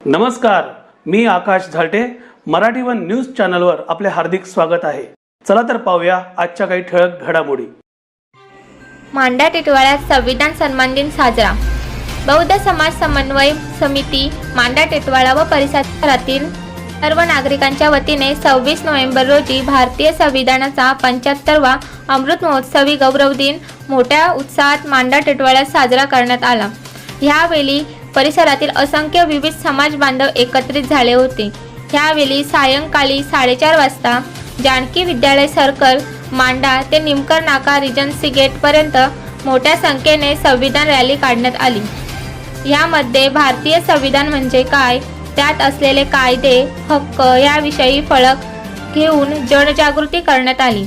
नमस्कार मी Akash Zalte. Marathi one news चॅनलवर आपले हार्दिक स्वागत आहे. चला तर पाहूया आजच्या काही ठळक घडामोडी. मांडा टिटवाळ्यात संविधान सन्मान दिन साजरा. बौद्ध समाज समन्वय समिती मांडा टिटवाळा व परिसरातील सर्व नागरिकांच्या वतीने सव्वीस नोव्हेंबर रोजी भारतीय संविधानाचा पंच्याहत्तरवा अमृत महोत्सवी गौरव दिन मोठ्या उत्साहात मांडा टिटवाळ्यात साजरा करण्यात आला. ह्यावेळी परिसरातील असंख्य विविध समाज बांधव एकत्रित झाले होते. ह्यावेळी सायंकाळी साडेचार वाजता जानकी विद्यालय सर्कल मांडा ते निमकर नाका रिजन्सी गेटपर्यंत मोठ्या संख्येने संविधान रॅली काढण्यात आली. यामध्ये भारतीय संविधान म्हणजे काय? त्यात असलेले कायदे हक्क याविषयी फळक घेऊन जनजागृती करण्यात आली.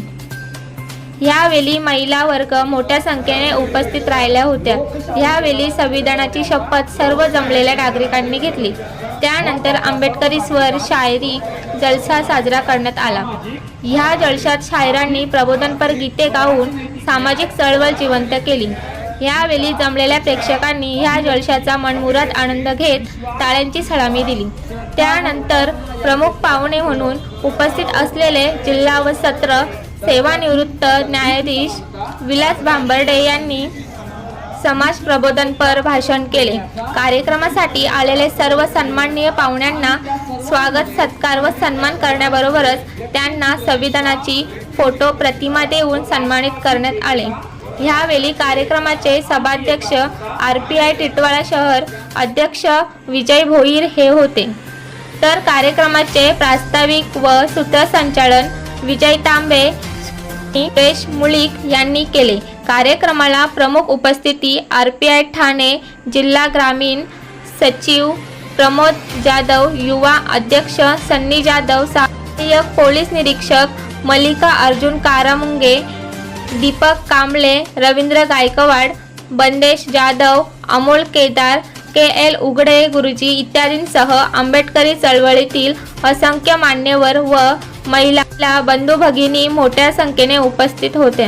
यावेळी महिला वर्ग मोठ्या संख्येने उपस्थित राहिल्या होत्या. यावेळी संविधानाची शपथ सर्व जमलेल्या नागरिकांनी घेतली. त्यानंतर आंबेडकरी स्वर शायरी जलसा साजरा करण्यात आला. ह्या जलशात शायरांनी प्रबोधनपर गीते गाऊन सामाजिक चळवळ जिवंत केली. यावेळी जमलेल्या प्रेक्षकांनी ह्या जलशाचा मनमुराद आनंद घेत टाळ्यांची सलामी दिली. त्यानंतर प्रमुख पाहुणे म्हणून उपस्थित असलेले जिल्हा व सत्र सेवानिवृत्त न्यायाधीश विलास भांबर्डे यांनी समाज प्रबोधनपर भाषण केले. कार्यक्रमासाठी आलेले सर्व सन्माननीय पाहुण्यांना स्वागत सत्कार व सन्मान करण्याबरोबरच त्यांना संविधानाची फोटो प्रतिमा देऊन सन्मानित करण्यात आले. ह्यावेळी कार्यक्रमाचे सभाध्यक्ष आर पी आय टिटवाळा शहर अध्यक्ष विजय भोईर हे होते. तर कार्यक्रमाचे प्रास्ताविक व सूत्रसंचालन विजय तांबे सुरेश मुळीक यांनी केले. कार्यक्रमाला प्रमुख उपस्थिती आर पी आय ठाणे जिल्हा ग्रामीण सचिव प्रमोद जाधव युवा अध्यक्ष सन्नी जाधव सहाय्यक पोलीस निरीक्षक मल्लिका अर्जुन कारामुंगे दीपक कांबळे रवींद्र गायकवाड बंदेश जाधव अमोल केदार के एल उघडे गुरुजी इत्यादींसह आंबेडकरी चळवळीतील असंख्य मान्यवर व महिला बंधू भगिनी मोठ्या संख्येने उपस्थित होते.